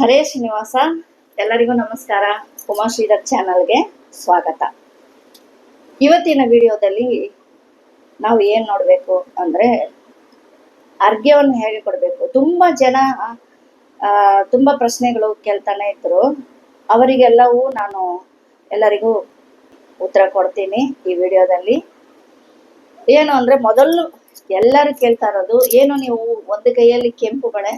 ಹರೇ ಶ್ರೀನಿವಾಸ, ಎಲ್ಲರಿಗೂ ನಮಸ್ಕಾರ. ಉಮಾಶ್ರೀಧರ್ ಚಾನಲ್ಗೆ ಸ್ವಾಗತ. ಇವತ್ತಿನ ವಿಡಿಯೋದಲ್ಲಿ ನಾವು ಏನು ನೋಡಬೇಕು ಅಂದರೆ ಅರ್ಘ್ಯವನ್ನು ಹೇಗೆ ಕೊಡಬೇಕು? ತುಂಬ ಜನ ತುಂಬ ಪ್ರಶ್ನೆಗಳು ಕೇಳ್ತಾನೆ ಇದ್ರು. ಅವರಿಗೆಲ್ಲವೂ ನಾನು ಎಲ್ಲರಿಗೂ ಉತ್ತರ ಕೊಡ್ತೀನಿ ಈ ವಿಡಿಯೋದಲ್ಲಿ. ಏನು ಅಂದ್ರೆ ಮೊದಲು ಎಲ್ಲರೂ ಕೇಳ್ತಾ ಇರೋದು, ಏನು ನೀವು ಒಂದು ಕೈಯಲ್ಲಿ ಕೆಂಪು ಬಳೆ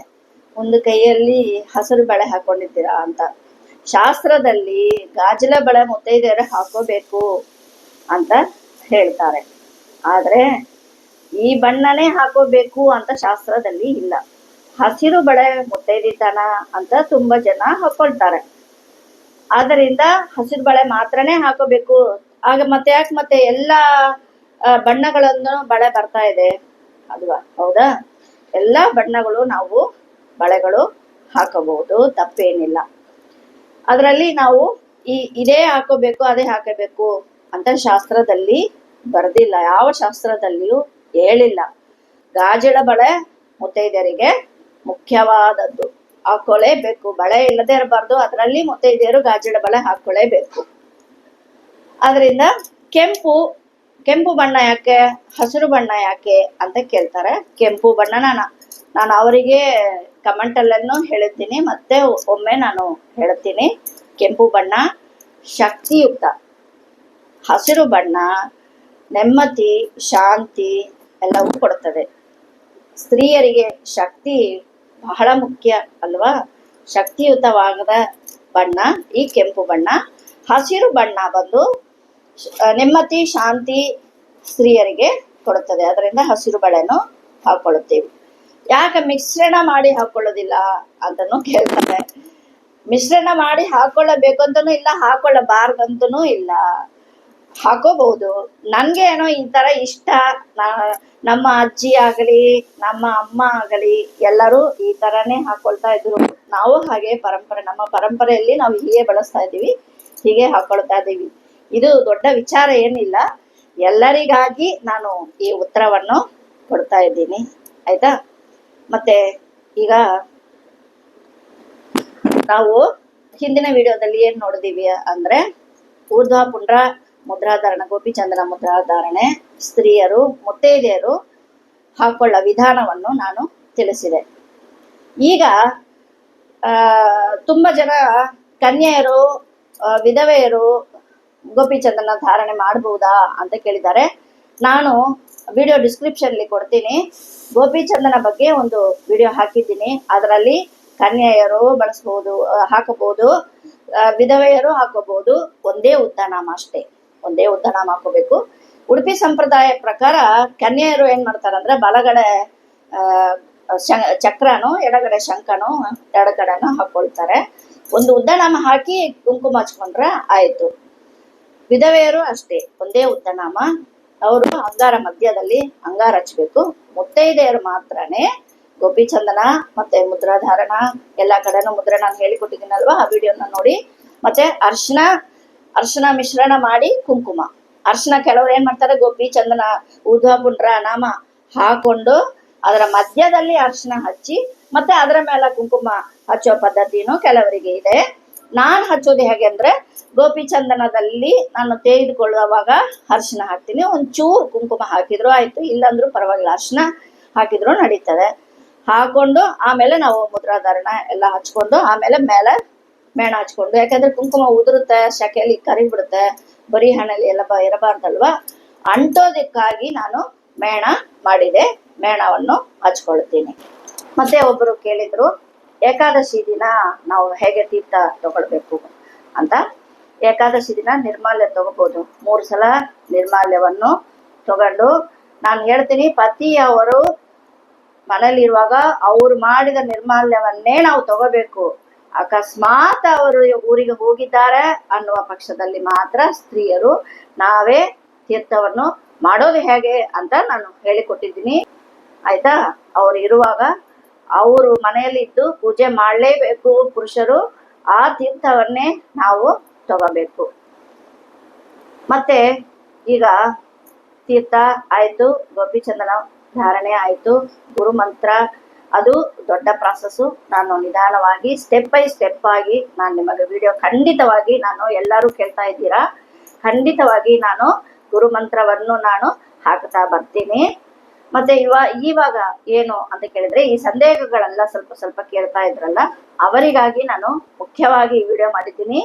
ಒಂದು ಕೈಯಲ್ಲಿ ಹಸಿರು ಬಳೆ ಹಾಕೊಂಡಿದ್ದೀರಾ ಅಂತ. ಶಾಸ್ತ್ರದಲ್ಲಿ ಗಾಜಲ ಬಳೆ ಮುತ್ತೈದೆಯರು ಹಾಕೋಬೇಕು ಅಂತ ಹೇಳ್ತಾರೆ. ಆದ್ರೆ ಈ ಬಣ್ಣನೇ ಹಾಕೋಬೇಕು ಅಂತ ಶಾಸ್ತ್ರದಲ್ಲಿ ಇಲ್ಲ. ಹಸಿರು ಬಳೆ ಮುತ್ತೈದಿತನ ಅಂತ ತುಂಬಾ ಜನ ಹಾಕೊಳ್ತಾರೆ. ಆದ್ದರಿಂದ ಹಸಿರು ಬಳೆ ಮಾತ್ರನೇ ಹಾಕೋಬೇಕು. ಆಗ ಮತ್ತೆ ಯಾಕೆ ಮತ್ತೆ ಎಲ್ಲ ಬಣ್ಣಗಳನ್ನು ಬಳೆ ಬರ್ತಾ ಇದೆ. ಅಲ್ವಾ? ಹೌದಾ? ಎಲ್ಲಾ ಬಣ್ಣಗಳು ನಾವು ಬಳೆಗಳು ಹಾಕಬಹುದು, ತಪ್ಪೇನಿಲ್ಲ. ಅದರಲ್ಲಿ ನಾವು ಈ ಇದೇ ಹಾಕೋಬೇಕು, ಅದೇ ಹಾಕಬೇಕು ಅಂತ ಶಾಸ್ತ್ರದಲ್ಲಿ ಬರ್ದಿಲ್ಲ. ಯಾವ ಶಾಸ್ತ್ರದಲ್ಲಿಯೂ ಹೇಳಿಲ್ಲ. ಗಾಜಳ ಬಳೆ ಮುತ್ತೈದೆಯರಿಗೆ ಮುಖ್ಯವಾದದ್ದು. ಹಾಕೊಳ್ಳೇಬೇಕು. ಬಳೆ ಇಲ್ಲದೆ ಇರಬಾರ್ದು. ಅದರಲ್ಲಿ ಮುತ್ತೈದೆಯರು ಗಾಜಳ ಬಳೆ ಹಾಕೊಳ್ಳೇಬೇಕು. ಅದರಿಂದ ಕೆಂಪು ಕೆಂಪು ಬಣ್ಣ ಯಾಕೆ, ಹಸಿರು ಬಣ್ಣ ಯಾಕೆ ಅಂತ ಕೇಳ್ತಾರೆ. ಕೆಂಪು ಬಣ್ಣ ನಾನು ನಾನು ಅವರಿಗೆ ಕಮೆಂಟಲ್ಲೂ ಹೇಳುತ್ತೀನಿ, ಮತ್ತೆ ಒಮ್ಮೆ ನಾನು ಹೇಳ್ತೀನಿ. ಕೆಂಪು ಬಣ್ಣ, ಶಕ್ತಿಯುಕ್ತ. ಹಸಿರು ಬಣ್ಣ, ನೆಮ್ಮದಿ, ಶಾಂತಿ ಎಲ್ಲವೂ ಕೊಡುತ್ತದೆ. ಸ್ತ್ರೀಯರಿಗೆ ಶಕ್ತಿ ಬಹಳ ಮುಖ್ಯ ಅಲ್ವಾ? ಶಕ್ತಿಯುತವಾದ ಬಣ್ಣ ಈ ಕೆಂಪು ಬಣ್ಣ. ಹಸಿರು ಬಣ್ಣ ಬಂದು ನೆಮ್ಮದಿ, ಶಾಂತಿ ಸ್ತ್ರೀಯರಿಗೆ ಕೊಡುತ್ತದೆ. ಅದರಿಂದ ಹಸಿರು ಬಳೆಯನ್ನು ಹಾಕೊಳ್ಳುತ್ತೀವಿ. ಯಾಕೆ ಮಿಶ್ರಣ ಮಾಡಿ ಹಾಕೊಳ್ಳೋದಿಲ್ಲ ಅಂತನೂ ಕೇಳ್ತಾರೆ. ಮಿಶ್ರಣ ಮಾಡಿ ಹಾಕೊಳ್ಳಬೇಕು ಅಂತನೂ ಇಲ್ಲ, ಹಾಕೊಳ್ಳಬಾರ್ದಂತನೂ ಇಲ್ಲ. ಹಾಕೋಬಹುದು. ನನ್ಗೆ ಏನೋ ಈ ತರ ಇಷ್ಟ. ನಮ್ಮ ಅಜ್ಜಿ ಆಗಲಿ, ನಮ್ಮ ಅಮ್ಮ ಆಗಲಿ, ಎಲ್ಲರೂ ಈ ತರನೇ ಹಾಕೊಳ್ತಾ ಇದ್ರು. ನಾವು ಹಾಗೆ ಪರಂಪರೆ, ನಮ್ಮ ಪರಂಪರೆಯಲ್ಲಿ ನಾವು ಹೀಗೆ ಬಳಸ್ತಾ ಇದ್ದೀವಿ, ಹೀಗೆ ಹಾಕೊಳ್ತಾ ಇದ್ದೀವಿ. ಇದು ದೊಡ್ಡ ವಿಚಾರ ಏನಿಲ್ಲ. ಎಲ್ಲರಿಗಾಗಿ ನಾನು ಈ ಉತ್ತರವನ್ನು ಕೊಡ್ತಾ ಇದ್ದೀನಿ. ಆಯ್ತಾ? ಮತ್ತೆ ಈಗ ನಾವು ಹಿಂದಿನ ವಿಡಿಯೋದಲ್ಲಿ ಏನ್ ನೋಡಿದೀವಿ ಅಂದ್ರೆ ಊರ್ಧ್ವ ಪುಂಡ್ರ ಮುದ್ರಾಧಾರಣ ಗೋಪಿಚಂದ್ರ ಮುದ್ರಾಧಾರಣೆ, ಸ್ತ್ರೀಯರು, ಮುತ್ತೈದೆಯರು ಹಾಕೊಳ್ಳೋ ವಿಧಾನವನ್ನು ನಾನು ತಿಳಿಸಿದೆ. ಈಗ ತುಂಬಾ ಜನ ಕನ್ಯೆಯರು ವಿಧವೆಯರು ಗೋಪಿಚಂದ್ರನ ಧಾರಣೆ ಮಾಡಬಹುದಾ ಅಂತ ಕೇಳಿದ್ದಾರೆ. ನಾನು ವಿಡಿಯೋ ಡಿಸ್ಕ್ರಿಪ್ಷನ್ಲಿ ಕೊಡ್ತೀನಿ. ಗೋಪಿಚಂದನ ಬಗ್ಗೆ ಒಂದು ವಿಡಿಯೋ ಹಾಕಿದ್ದೀನಿ. ಅದರಲ್ಲಿ ಕನ್ಯೆಯರು ಬಳಸ್ಬೋದು ಹಾಕಬಹುದು ವಿಧವೆಯರು ಹಾಕೋಬಹುದು. ಒಂದೇ ಉದ್ದನಾಮ ಅಷ್ಟೇ. ಒಂದೇ ಉದ್ದನಾಮ ಹಾಕೋಬೇಕು. ಉಡುಪಿ ಸಂಪ್ರದಾಯ ಪ್ರಕಾರ ಕನ್ಯೆಯರು ಏನ್ ಮಾಡ್ತಾರಂದ್ರೆ ಬಲಗಡೆ ಆ, ಶ- ಚಕ್ರನು ಎಡಗಡೆ ಶಂಕನು ಎಡಗಡೆನು ಹಾಕೊಳ್ತಾರೆ. ಒಂದು ಉದ್ದನಾಮ ಹಾಕಿ ಕುಂಕುಮ ಹಚ್ಕೊಂಡ್ರೆ ಆಯ್ತು. ವಿಧವೆಯರು ಅಷ್ಟೇ. ಒಂದೇ ಉದ್ದನಾಮ ಅವರು ಅಂಗಾರ ಮಧ್ಯದಲ್ಲಿ ಅಂಗಾರ ಹಚ್ಬೇಕು. ಮುತ್ತೈದೆಯರು ಮಾತ್ರನೇ ಗೋಪಿಚಂದನ ಮತ್ತೆ ಮುದ್ರಾಧಾರಣ ಎಲ್ಲಾ ಕಡೆನೂ ಮುದ್ರೆ ನಾನು ಹೇಳಿಕೊಟ್ಟಿದ್ದೀನಲ್ವಾ? ಆ ವಿಡಿಯೋನ ನೋಡಿ. ಮತ್ತೆ ಅರ್ಶನ ಅರ್ಶನ ಮಿಶ್ರಣ ಮಾಡಿ ಕುಂಕುಮ. ಅರ್ಶನ ಕೆಲವರು ಏನ್ ಮಾಡ್ತಾರೆ? ಗೋಪಿ ಚಂದನ ಉದ್ಧ ಪುಂಡ್ರ ನಾಮ ಹಾಕೊಂಡು ಅದರ ಮಧ್ಯದಲ್ಲಿ ಅರ್ಶನ ಹಚ್ಚಿ ಮತ್ತೆ ಅದರ ಮೇಲೆ ಕುಂಕುಮ ಹಚ್ಚೋ ಪದ್ಧತಿನೂ ಕೆಲವರಿಗೆ ಇದೆ. ನಾನ್ ಹಚ್ಚೋದು ಹೇಗೆ ಅಂದ್ರೆ ಗೋಪಿಚಂದನದಲ್ಲಿ ನಾನು ತೆಗೆದುಕೊಳ್ಳುವಾಗ ಅರಿಶಿನ ಹಾಕ್ತೀನಿ. ಒಂಚೂರು ಕುಂಕುಮ ಹಾಕಿದ್ರು ಆಯ್ತು. ಇಲ್ಲಾಂದ್ರೂ ಪರವಾಗಿಲ್ಲ ಅರಿಶಿನ ಹಾಕಿದ್ರು ನಡೀತದೆ. ಹಾಕೊಂಡು ಆಮೇಲೆ ನಾವು ಮುದ್ರಾಧಾರಣ ಎಲ್ಲ ಹಚ್ಕೊಂಡು ಆಮೇಲೆ ಮೇಲೆ ಮೇಣ ಹಚ್ಕೊಂಡು, ಯಾಕಂದ್ರೆ ಕುಂಕುಮ ಉದುರುತ್ತೆ, ಶಕೆಯಲ್ಲಿ ಕರಿಬಿಡುತ್ತೆ, ಬರೀ ಹಣ್ಣಲ್ಲಿ ಎಲ್ಲ ಬ ಇರಬಾರ್ದಲ್ವಾ? ಅಂಟೋದಕ್ಕಾಗಿ ನಾನು ಮೇಣ ಮಾಡಿದೆ. ಮೇಣವನ್ನು ಹಚ್ಕೊಳ್ತೀನಿ. ಮತ್ತೆ ಒಬ್ಬರು ಕೇಳಿದ್ರು ಏಕಾದಶಿ ದಿನ ನಾವು ಹೇಗೆ ತೀರ್ಥ ತಗೊಳ್ಬೇಕು ಅಂತ ಏಕಾದಶಿ ದಿನ ನಿರ್ಮಾಲ್ಯ ತಗೋಬಹುದು ಮೂರು ಸಲ ನಿರ್ಮಾಲ್ಯವನ್ನು ತಗೊಂಡು ನಾನು ಹೇಳ್ತೀನಿ ಪತಿಯವರು ಮನೇಲಿರುವಾಗ ಅವ್ರು ಮಾಡಿದ ನಿರ್ಮಾಲ್ಯವನ್ನೇ ನಾವು ತಗೋಬೇಕು ಅಕಸ್ಮಾತ್ ಅವರು ಊರಿಗೆ ಹೋಗಿದ್ದಾರೆ ಅನ್ನುವ ಪಕ್ಷದಲ್ಲಿ ಮಾತ್ರ ಸ್ತ್ರೀಯರು ನಾವೇ ತೀರ್ಥವನ್ನು ಮಾಡೋದು ಹೇಗೆ ಅಂತ ನಾನು ಹೇಳಿಕೊಟ್ಟಿದ್ದೀನಿ. ಆಯ್ತಾ? ಅವರು ಇರುವಾಗ ಅವರು ಮನೆಯಲ್ಲಿ ಇದ್ದು ಪೂಜೆ ಮಾಡಲೇಬೇಕು ಪುರುಷರು. ಆ ತೀರ್ಥವನ್ನೇ ನಾವು ತಗೋಬೇಕು. ಮತ್ತೆ ಈಗ ತೀರ್ಥ ಆಯ್ತು, ಗೋಪಿಚಂದನ ಧಾರಣೆ ಆಯ್ತು, ಗುರು ಮಂತ್ರ, ಅದು ದೊಡ್ಡ ಪ್ರಾಸೆಸ್ಸು ನಾನು ನಿಧಾನವಾಗಿ ಸ್ಟೆಪ್ ಬೈ ಸ್ಟೆಪ್ ಆಗಿ ನಾನು ನಿಮಗೆ ವಿಡಿಯೋ ಖಂಡಿತವಾಗಿ ನಾನು ಎಲ್ಲರೂ ಕೇಳ್ತಾ ಇದ್ದೀರಾ? ಖಂಡಿತವಾಗಿ ನಾನು ಗುರುಮಂತ್ರವನ್ನು ನಾನು ಹಾಕ್ತಾ ಬರ್ತೀನಿ. ಮತ್ತೆ ಇವ ಇವಾಗ ಏನು ಅಂತ ಕೇಳಿದ್ರೆ ಈ ಸಂದೇಹಗಳೆಲ್ಲ ಸ್ವಲ್ಪ ಸ್ವಲ್ಪ ಕೇಳ್ತಾ ಇದ್ರಲ್ಲ, ಅವರಿಗಾಗಿ ನಾನು ಮುಖ್ಯವಾಗಿ ಈ ವಿಡಿಯೋ ಮಾಡಿದ್ದೀನಿ.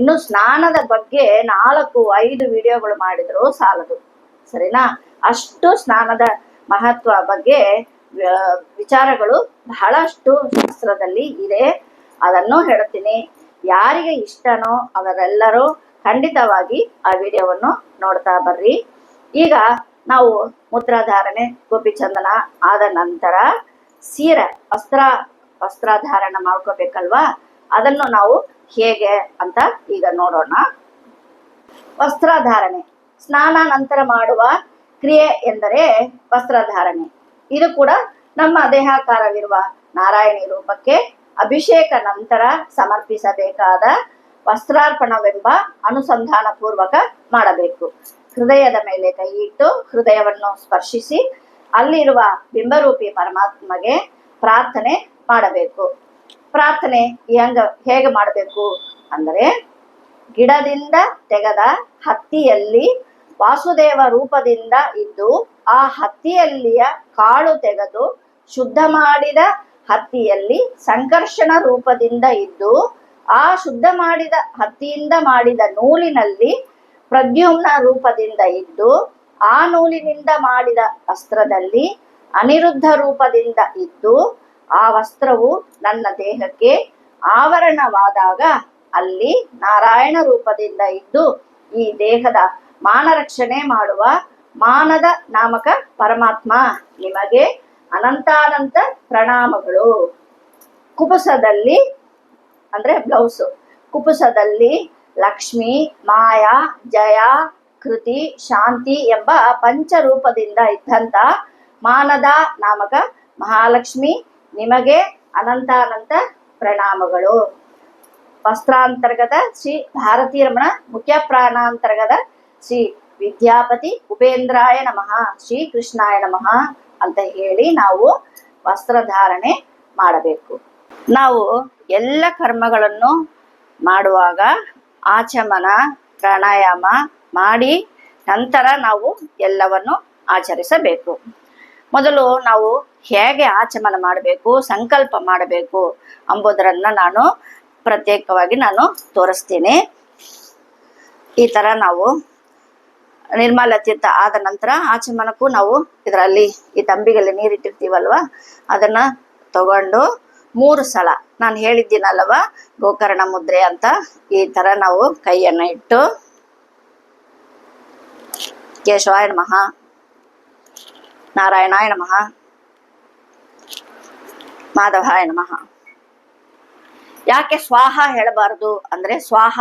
ಇನ್ನು ಸ್ನಾನದ ಬಗ್ಗೆ ನಾಲ್ಕು, ಐದು ವಿಡಿಯೋಗಳು ಮಾಡಿದ್ರು ಸಾಲದು, ಸರಿನಾ? ಅಷ್ಟು ಸ್ನಾನದ ಮಹತ್ವ ಬಗ್ಗೆ ವಿಚಾರಗಳು ಬಹಳಷ್ಟು ಶಾಸ್ತ್ರದಲ್ಲಿ ಇದೆ. ಅದನ್ನು ಹೇಳ್ತೀನಿ ಯಾರಿಗೆ ಇಷ್ಟನೋ ಅವರೆಲ್ಲರೂ ಖಂಡಿತವಾಗಿ ಆ ವಿಡಿಯೋವನ್ನು ನೋಡ್ತಾ ಬರ್ರಿ. ಈಗ ನಾವು ಮುದ್ರಾಧಾರಣೆ ಗೋಪಿಚಂದನ ಆದ ನಂತರ ಸೀರೆ, ವಸ್ತ್ರ, ವಸ್ತ್ರಧಾರಣ ಮಾಡ್ಕೋಬೇಕಲ್ವಾ? ಅದನ್ನು ನಾವು ಹೇಗೆ ಅಂತ ಈಗ ನೋಡೋಣ. ವಸ್ತ್ರಧಾರಣೆ. ಸ್ನಾನ ನಂತರ ಮಾಡುವ ಕ್ರಿಯೆ ಎಂದರೆ ವಸ್ತ್ರಧಾರಣೆ. ಇದು ಕೂಡ ನಮ್ಮ ದೇಹಾಕಾರವಿರುವ ನಾರಾಯಣಿ ರೂಪಕ್ಕೆ ಅಭಿಷೇಕ ನಂತರ ಸಮರ್ಪಿಸಬೇಕಾದ ವಸ್ತ್ರಾರ್ಪಣವೆಂಬ ಅನುಸಂಧಾನ ಪೂರ್ವಕ ಮಾಡಬೇಕು. ಹೃದಯದ ಮೇಲೆ ಕೈ ಇಟ್ಟು ಹೃದಯವನ್ನು ಸ್ಪರ್ಶಿಸಿ, ಅಲ್ಲಿರುವ ಬಿಂಬರೂಪಿ ಪರಮಾತ್ಮಗೆ ಪ್ರಾರ್ಥನೆ ಮಾಡಬೇಕು. ಪ್ರಾರ್ಥನೆ ಹೆಂಗ, ಹೇಗೆ ಮಾಡಬೇಕು ಅಂದರೆ, ಗಿಡದಿಂದ ತೆಗೆದ ಹತ್ತಿಯಲ್ಲಿ ವಾಸುದೇವ ರೂಪದಿಂದ ಇದ್ದು, ಆ ಹತ್ತಿಯಲ್ಲಿಯ ಕಾಳು ತೆಗೆದು ಶುದ್ಧ ಮಾಡಿದ ಹತ್ತಿಯಲ್ಲಿ ಸಂಕರ್ಷಣ ರೂಪದಿಂದ ಇದ್ದು, ಆ ಶುದ್ಧ ಮಾಡಿದ ಹತ್ತಿಯಿಂದ ಮಾಡಿದ ನೂಲಿನಲ್ಲಿ ಪ್ರದ್ಯುಮ್ನ ರೂಪದಿಂದ ಇದ್ದು, ಆ ನೂಲಿನಿಂದ ಮಾಡಿದ ವಸ್ತ್ರದಲ್ಲಿ ಅನಿರುದ್ಧ ರೂಪದಿಂದ ಇದ್ದು, ಆ ವಸ್ತ್ರವು ನನ್ನ ದೇಹಕ್ಕೆ ಆವರಣವಾದಾಗ ಅಲ್ಲಿ ನಾರಾಯಣ ರೂಪದಿಂದ ಇದ್ದು, ಈ ದೇಹದ ಮಾನರಕ್ಷಣೆ ಮಾಡುವ ಮಾನದ ನಾಮಕ ಪರಮಾತ್ಮ ನಿಮಗೆ ಅನಂತಾನಂತ ಪ್ರಣಾಮಗಳು. ಕುಪುಸದಲ್ಲಿ ಅಂದ್ರೆ ಬ್ಲೌಸು ಕುಪುಸದಲ್ಲಿ ಲಕ್ಷ್ಮಿ, ಮಾಯಾ, ಜಯ, ಕೃತಿ, ಶಾಂತಿ ಎಂಬ ಪಂಚರೂಪದಿಂದ ಇದ್ದಂತ ಮಾನದ ನಾಮಕ ಮಹಾಲಕ್ಷ್ಮಿ ನಿಮಗೆ ಅನಂತಾನಂತ ಪ್ರಣಾಮಗಳು. ವಸ್ತ್ರಾಂತರ್ಗತ ಶ್ರೀ ಭಾರತೀ ರಮಣ ಮುಖ್ಯ ಪ್ರಾಣಾಂತರ್ಗತ ಶ್ರೀ ವಿದ್ಯಾಪತಿ ಉಪೇಂದ್ರಾಯ ನಮಃ, ಶ್ರೀ ಕೃಷ್ಣಾಯ ನಮಃ ಅಂತ ಹೇಳಿ ನಾವು ವಸ್ತ್ರಧಾರಣೆ ಮಾಡಬೇಕು. ನಾವು ಎಲ್ಲ ಕರ್ಮಗಳನ್ನು ಮಾಡುವಾಗ ಆಚಮನ, ಪ್ರಾಣಾಯಾಮ ಮಾಡಿ ನಂತರ ನಾವು ಎಲ್ಲವನ್ನು ಆಚರಿಸಬೇಕು. ಮೊದಲು ನಾವು ಹೇಗೆ ಆಚಮನ ಮಾಡಬೇಕು, ಸಂಕಲ್ಪ ಮಾಡಬೇಕು ಅಂಬುದರನ್ನು ನಾನು ಪ್ರತ್ಯೇಕವಾಗಿ ನಾನು ತೋರಿಸ್ತೀನಿ. ಈ ಥರ ನಾವು ನಿರ್ಮಲ ತೀರ್ಥ ಆದ ನಂತರ ಆಚಮನಕ್ಕೂ ನಾವು ಇದರಲ್ಲಿ ಈ ತಂಬಿಗೆಲ್ಲಿ ನೀರಿಟ್ಟಿರ್ತೀವಲ್ವ, ಅದನ್ನ ತಗೊಂಡು ಮೂರು ಸಲ. ನಾನು ಹೇಳಿದ್ದೀನಲ್ವ ಗೋಕರ್ಣ ಮುದ್ರೆ ಅಂತ. ಈ ಥರ ನಾವು ಕೈಯನ್ನು ಇಟ್ಟು ಕೇಶವಾಯ ನಮಃ. ನಾರಾಯಣಾಯ ನಮಃ. ಮಾಧವಾಯ ನಮಃ. ಯಾಕೆ ಸ್ವಾಹ ಹೇಳಬಾರದು? ಅಂದ್ರೆ ಸ್ವಾಹ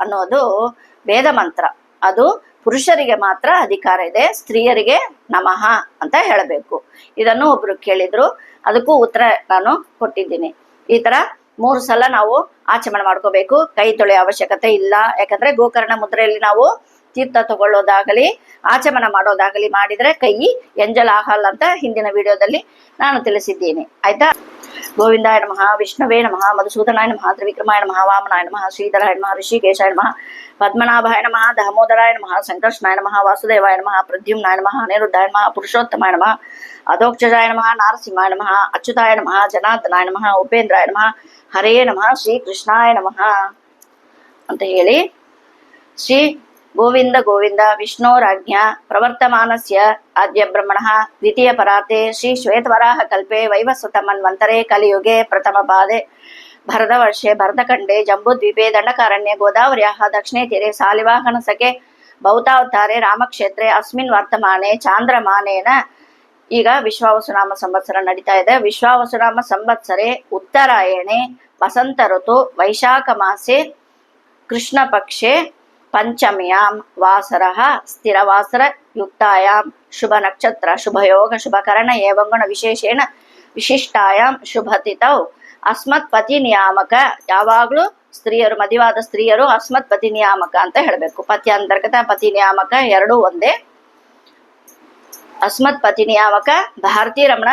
ಅನ್ನೋದು ವೇದ ಮಂತ್ರ. ಅದು ಪುರುಷರಿಗೆ ಮಾತ್ರ ಅಧಿಕಾರ ಇದೆ, ಸ್ತ್ರೀಯರಿಗೆ ನಮಃ ಅಂತ ಹೇಳಬೇಕು. ಇದನ್ನು ಒಬ್ರು ಕೇಳಿದ್ರು, ಅದಕ್ಕೂ ಉತ್ತರ ನಾನು ಕೊಟ್ಟಿದ್ದೀನಿ. ಈ ತರ ಮೂರು ಸಲ ನಾವು ಆಚಮನ ಮಾಡ್ಕೋಬೇಕು. ಕೈ ತೊಳೆಯೋ ಅವಶ್ಯಕತೆ ಇಲ್ಲ. ಯಾಕಂದ್ರೆ ಗೋಕರ್ಣ ಮುದ್ರೆಯಲ್ಲಿ ನಾವು ತೀರ್ಥ ತಗೊಳ್ಳೋದಾಗಲಿ, ಆಚಮನ ಮಾಡೋದಾಗಲಿ ಮಾಡಿದ್ರೆ ಕೈ ಎಂಜಲ್ ಆಹಲ್ ಅಂತ ಹಿಂದಿನ ವಿಡಿಯೋದಲ್ಲಿ ನಾನು ತಿಳಿಸಿದ್ದೀನಿ. ಆಯ್ತಾ? ಗೋವಿಂದಾಯ ನಮಃ ವಿಷ್ಣುವೇ ನಮಃ ಮಧುಸೂದನಾಯ ನಮಃ ತ್ರಿವಿಕ್ರಮಾಯ ನಮಃ ವಾಮನಾಯ ನಮಃ ಶ್ರೀಧರಾಯ ನಮಃ ಋಷಿಕೇಶಾಯ ನಮಃ ಪದ್ಮನಾಭಾಯ ನಮಃ ದಾಮೋದರಾಯ ನಮಃ ಸಂಕರ್ಷಣಾಯ ನಮಃ ವಾಸುದೇವಾಯ ನಮಃ ಪ್ರದ್ಯುಮ್ನಾಯ ನಮಃ ಅನಿರುದ್ಧಾಯ ನಮಃ ಪುರುಷೋತ್ತಮಾಯ ನಮಃ ಅಧೋಕ್ಷಜಾಯ ನಮಃ ನಾರಸಿಂಹಾಯ ನಮಃ ಅಚ್ಯುತಾಯ ನಮಃ ಜನಾರ್ದನಾಯ ನಮಃ ಉಪೇಂದ್ರಾಯ ನಮಃ ಹರೇ ನಮಃ ಶ್ರೀ ಕೃಷ್ಣಾಯ ನಮಃ ಅಂತ ಹೇಳಿ. ಶ್ರೀ ಗೋವಿಂದ ಗೋವಿಂದ ವಿಷ್ಣೋರಾಜ್ಞಾ ಪ್ರವರ್ತಮಾನಸ್ಯ ಆದ್ಯ ಬ್ರಹ್ಮಣಃ ದ್ವಿತೀಯ ಪರಾತೆ ಶ್ರೀ ಶ್ವೇತವರಾಹ ಕಲ್ಪೆ ವೈವಸ್ವತ ಮನ್ವಂತರೆ ಕಲಿಯುಗೆ ಪ್ರಥಮ ಪಾದೆ ಭರತವರ್ಷೆ ಭರತಖಂಡೆ ಜಂಬೂದ್ವೀಪೆ ದಂಡಕಾರಣ್ಯ ಗೋದಾವರ್ಯಾಹ ದಕ್ಷಿಣೆ ತೀರೆ ಸಾಲಿವಾಹನ ಸಖೆ ಭೌತಾವತಾರೆ ರಾಮಕ್ಷೇತ್ರೆ ಅಸ್ಮಿನ್ ವರ್ತಮಾನೆ ಚಾಂದ್ರಮಾನೇನ. ಈಗ ವಿಶ್ವಾವಸುನಾಮ ಸಂವತ್ಸರ ನಡೀತಾ ಇದೆ. ವಿಶ್ವಾವಸುನಾಮ ಸಂವತ್ಸರೆ ಉತ್ತರಾಯಣೆ, ವಸಂತ ಋತು, ವೈಶಾಖ ಮಾಸೆ, ಕೃಷ್ಣ ಪಕ್ಷೆ ಪಂಚಮ್ಯಾಂ ವಾಸರಃ ಸ್ಥಿರವಾಸರ ಯುಕ್ತಾಯಾಂ ಶುಭ ನಕ್ಷತ್ರ ಶುಭಯೋಗ ಶುಭಕರಣ ಏವಂಗುಣ ವಿಶೇಷೇಣ ವಿಶಿಷ್ಟಾಯಾಂ ಶುಭತಿತೌ ಅಸ್ಮತ್ ಪತಿ ನಿಯಾಮಕ ಯಾವಾಗಲೂ ಸ್ತ್ರೀಯರು ಮದಿವಾದ ಸ್ತ್ರೀಯರು ಅಸ್ಮತ್ ಪತಿ ನಿಯಾಮಕ ಅಂತ ಹೇಳಬೇಕು. ಪತಿ ಅಂತರ್ಗತ ಪತಿ ನಿಯಾಮಕ ಎರಡೂ ಒಂದೇ. ಅಸ್ಮತ್ ಪತಿ ನಿಯಾಮಕ ಭಾರತೀ ರಮಣ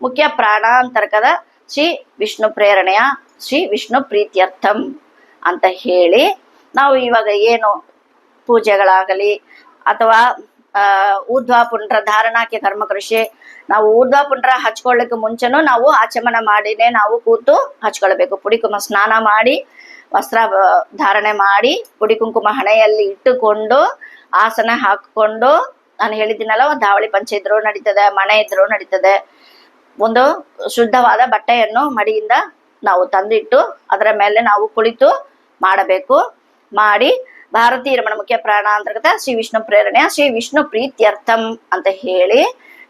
ಮುಖ್ಯ ಪ್ರಾಣಾಂತರ್ಗದ ಶ್ರೀ ವಿಷ್ಣು ಪ್ರೇರಣೆಯ ಶ್ರೀ ವಿಷ್ಣು ಪ್ರೀತ್ಯರ್ಥಂ ಅಂತ ಹೇಳಿ ನಾವು ಇವಾಗ ಏನು ಪೂಜೆಗಳಾಗಲಿ ಅಥವಾ ಊರ್ಧ್ವ ಪುಂಡ್ರ ಧಾರಣಾಕ್ಕೆ ಕರ್ಮ ಕೃಷಿ, ನಾವು ಊರ್ಧ್ವ ಪುಂಡ್ರ ಹಚ್ಕೊಳ್ಳಿಕ್ಕೆ ಮುಂಚೆನೂ ನಾವು ಆಚಮನ ಮಾಡಿನೇ ನಾವು ಕೂತು ಹಚ್ಕೊಳ್ಬೇಕು. ಪುಡಿ ಕುಂಕುಮ ಸ್ನಾನ ಮಾಡಿ, ವಸ್ತ್ರ ಧಾರಣೆ ಮಾಡಿ ಪುಡಿ ಕುಂಕುಮ ಹಣೆಯಲ್ಲಿ ಇಟ್ಟುಕೊಂಡು, ಆಸನ ಹಾಕಿಕೊಂಡು, ನಾನು ಹೇಳಿದ್ದೀನಲ್ಲ, ಒಂದು ಧಾವಳಿ ಪಂಚ ಇದ್ರು ನಡೀತದೆ, ಮಣೆ ಇದ್ರು ನಡೀತದೆ. ಒಂದು ಶುದ್ಧವಾದ ಬಟ್ಟೆಯನ್ನು ಮಡಿಯಿಂದ ನಾವು ತಂದಿಟ್ಟು, ಅದರ ಮೇಲೆ ನಾವು ಕುಳಿತು ಮಾಡಬೇಕು. ಮಾಡಿ ಭಾರತೀಯ ರಮಣ ಮುಖ್ಯ ಪ್ರಾಣ ಅಂತರ್ಗತ ಶ್ರೀ ವಿಷ್ಣು ಪ್ರೇರಣೆಯ ಶ್ರೀ ವಿಷ್ಣು ಪ್ರೀತ್ಯರ್ಥಂ ಅಂತ ಹೇಳಿ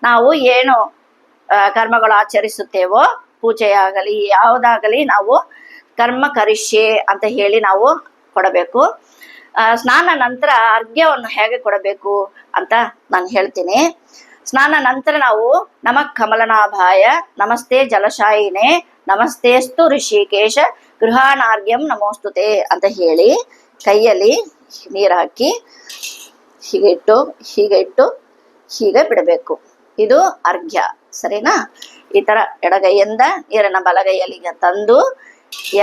ನಾವು ಏನು ಕರ್ಮಗಳು ಆಚರಿಸುತ್ತೇವೋ, ಪೂಜೆಯಾಗಲಿ, ಯಾವುದಾಗಲಿ ನಾವು ಕರ್ಮ ಕರಿಷ್ಯೆ ಅಂತ ಹೇಳಿ ನಾವು ಕೊಡಬೇಕು. ಸ್ನಾನ ನಂತರ ಅರ್ಘ್ಯವನ್ನು ಹೇಗೆ ಕೊಡಬೇಕು ಅಂತ ನಾನು ಹೇಳ್ತೀನಿ. ಸ್ನಾನ ನಂತರ ನಾವು ನಮ ಕಮಲನಾಭಾಯ, ನಮಸ್ತೆ ಜಲಶಾಯಿನೇ, ನಮಸ್ತೆ ಋಷಿಕೇಶ, ಗೃಹಾನಾರ್ಘ್ಯಂ ನಮೋಸ್ತುತೆ ಅಂತ ಹೇಳಿ ಕೈಯಲ್ಲಿ ನೀರು ಹಾಕಿ ಹೀಗೆ ಇಟ್ಟು ಹೀಗೆ ಇಟ್ಟು, ಹೀಗೆ ಬಿಡಬೇಕು. ಇದು ಅರ್ಘ್ಯ, ಸರಿನಾ? ಈ ತರ ಎಡಗೈಯಿಂದ ನೀರನ್ನು ಬಲಗೈಯಲ್ಲಿ ತಂದು,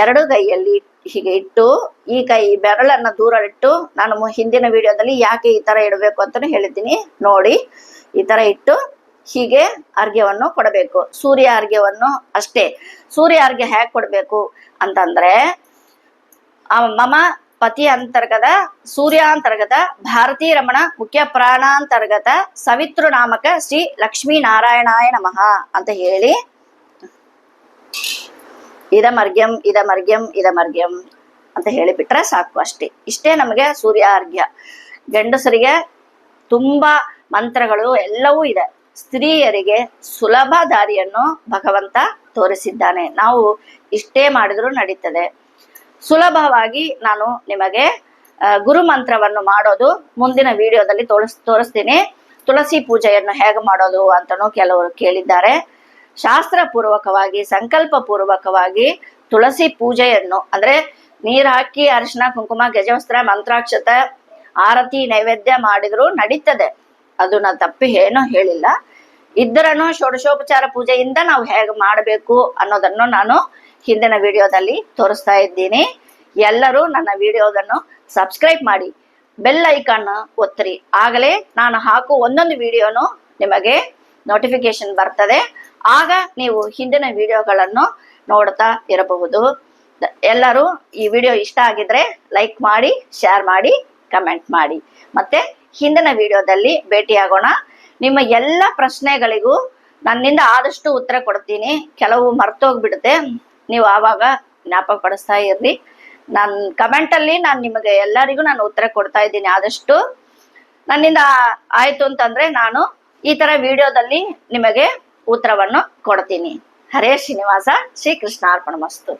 ಎರಡು ಕೈಯಲ್ಲಿ ಹೀಗೆ ಇಟ್ಟು, ಈ ಕೈ ಬೆರಳನ್ನ ದೂರ ಇಟ್ಟು ನಾನು ಹಿಂದಿನ ವಿಡಿಯೋದಲ್ಲಿ ಯಾಕೆ ಈ ತರ ಇಡಬೇಕು ಅಂತಾನು ಹೇಳಿದ್ದೀನಿ. ನೋಡಿ, ಈ ತರ ಇಟ್ಟು ಹೀಗೆ ಅರ್ಘ್ಯವನ್ನು ಕೊಡಬೇಕು. ಸೂರ್ಯ ಅರ್ಘ್ಯವನ್ನು ಅಷ್ಟೇ. ಸೂರ್ಯ ಅರ್ಘ್ಯ ಹೇಗೆ ಕೊಡಬೇಕು ಅಂತಂದ್ರೆ ಮಮ ಪತಿ ಅಂತರ್ಗತ ಸೂರ್ಯಾಂತರ್ಗತ ಭಾರತೀ ರಮಣ ಮುಖ್ಯ ಪ್ರಾಣಾಂತರ್ಗತ ಸವಿತೃ ನಾಮಕ ಶ್ರೀ ಲಕ್ಷ್ಮೀ ನಾರಾಯಣಾಯ ನಮಃ ಅಂತ ಹೇಳಿ. ಇದ ಮರ್ಗ್ಯಂ ಇದ ಮರ್ಗ್ಯಂ ಇದ ಮರ್ಗ್ಯಂ ಅಂತ ಹೇಳಿಬಿಟ್ರೆ ಸಾಕು ಅಷ್ಟೇ. ಇಷ್ಟೇ ನಮಗೆ ಸೂರ್ಯ ಅರ್ಘ್ಯ ಗಂಡಸರಿಗೆ ತುಂಬಾ ಮಂತ್ರಗಳು ಎಲ್ಲವೂ ಇದೆ. ಸ್ತ್ರೀಯರಿಗೆ ಸುಲಭ ದಾರಿಯನ್ನು ಭಗವಂತ ತೋರಿಸಿದ್ದಾನೆ. ನಾವು ಇಷ್ಟೇ ಮಾಡಿದ್ರೂ ನಡೀತದೆ. ಸುಲಭವಾಗಿ ನಾನು ನಿಮಗೆ ಗುರು ಮಂತ್ರವನ್ನು ಮಾಡೋದು ಮುಂದಿನ ವಿಡಿಯೋದಲ್ಲಿ ತೋರಿಸ್, ತೋರಿಸ್ತೀನಿ. ತುಳಸಿ ಪೂಜೆಯನ್ನು ಹೇಗೆ ಮಾಡೋದು ಅಂತನೂ ಕೆಲವರು ಕೇಳಿದ್ದಾರೆ. ಶಾಸ್ತ್ರ ಪೂರ್ವಕವಾಗಿ ಸಂಕಲ್ಪ ಪೂರ್ವಕವಾಗಿ ತುಳಸಿ ಪೂಜೆಯನ್ನು, ಅಂದ್ರೆ ನೀರ್ ಹಾಕಿ ಅರಿಶಿನ ಕುಂಕುಮ, ಗಜವಸ್ತ್ರ, ಮಂತ್ರಾಕ್ಷತ, ಆರತಿ, ನೈವೇದ್ಯ ಮಾಡಿದ್ರು ನಡೀತದೆ. ಅದು ನಾ ತಪ್ಪಿ ಏನೂ ಹೇಳಿಲ್ಲ. ಇದ್ದರನ್ನು ಷೋಡಶೋಪಚಾರ ಪೂಜೆಯಿಂದ ನಾವು ಹೇಗೆ ಮಾಡಬೇಕು ಅನ್ನೋದನ್ನು ನಾನು ಹಿಂದಿನ ವಿಡಿಯೋದಲ್ಲಿ ತೋರಿಸ್ತಾ ಇದ್ದೀನಿ. ಎಲ್ಲರೂ ನನ್ನ ವಿಡಿಯೋದನ್ನು ಸಬ್ಸ್ಕ್ರೈಬ್ ಮಾಡಿ, ಬೆಲ್ ಐಕಾನ್ ಒತ್ತಿರಿ. ಆಗಲೇ ನಾನು ಹಾಕೋ ಒಂದೊಂದು ವಿಡಿಯೋನು ನಿಮಗೆ ನೋಟಿಫಿಕೇಶನ್ ಬರ್ತದೆ. ಆಗ ನೀವು ಹಿಂದಿನ ವಿಡಿಯೋಗಳನ್ನು ನೋಡ್ತಾ ಇರಬಹುದು. ಎಲ್ಲರೂ ಈ ವಿಡಿಯೋ ಇಷ್ಟ ಆಗಿದ್ರೆ ಲೈಕ್ ಮಾಡಿ, ಶೇರ್ ಮಾಡಿ, ಕಮೆಂಟ್ ಮಾಡಿ. ಮತ್ತೆ ಹಿಂದಿನ ವಿಡಿಯೋದಲ್ಲಿ ಭೇಟಿಯಾಗೋಣ. ನಿಮ್ಮ ಎಲ್ಲ ಪ್ರಶ್ನೆಗಳಿಗೂ ನನ್ನಿಂದ ಆದಷ್ಟು ಉತ್ತರ ಕೊಡ್ತೀನಿ. ಕೆಲವು ಮರ್ತೋಗ್ಬಿಡುತ್ತೆ. ನೀವು ಆವಾಗ ಜ್ಞಾಪಕ ಪಡಿಸ್ತಾ ಇರ್ರಿ. ನಾನು ಕಮೆಂಟಲ್ಲಿ ನಾನು ನಿಮಗೆ ಎಲ್ಲರಿಗೂ ನಾನು ಉತ್ತರ ಕೊಡ್ತಾ ಇದ್ದೀನಿ. ಆದಷ್ಟು ನನ್ನಿಂದ ಆಯ್ತು ಅಂತಂದ್ರೆ ನಾನು ಈ ತರ ವಿಡಿಯೋದಲ್ಲಿ ನಿಮಗೆ ಉತ್ತರವನ್ನು ಕೊಡ್ತೀನಿ. ಹರೇ ಶ್ರೀನಿವಾಸ ಶ್ರೀ ಕೃಷ್ಣಾರ್ಪಣ ಮಸ್ತು.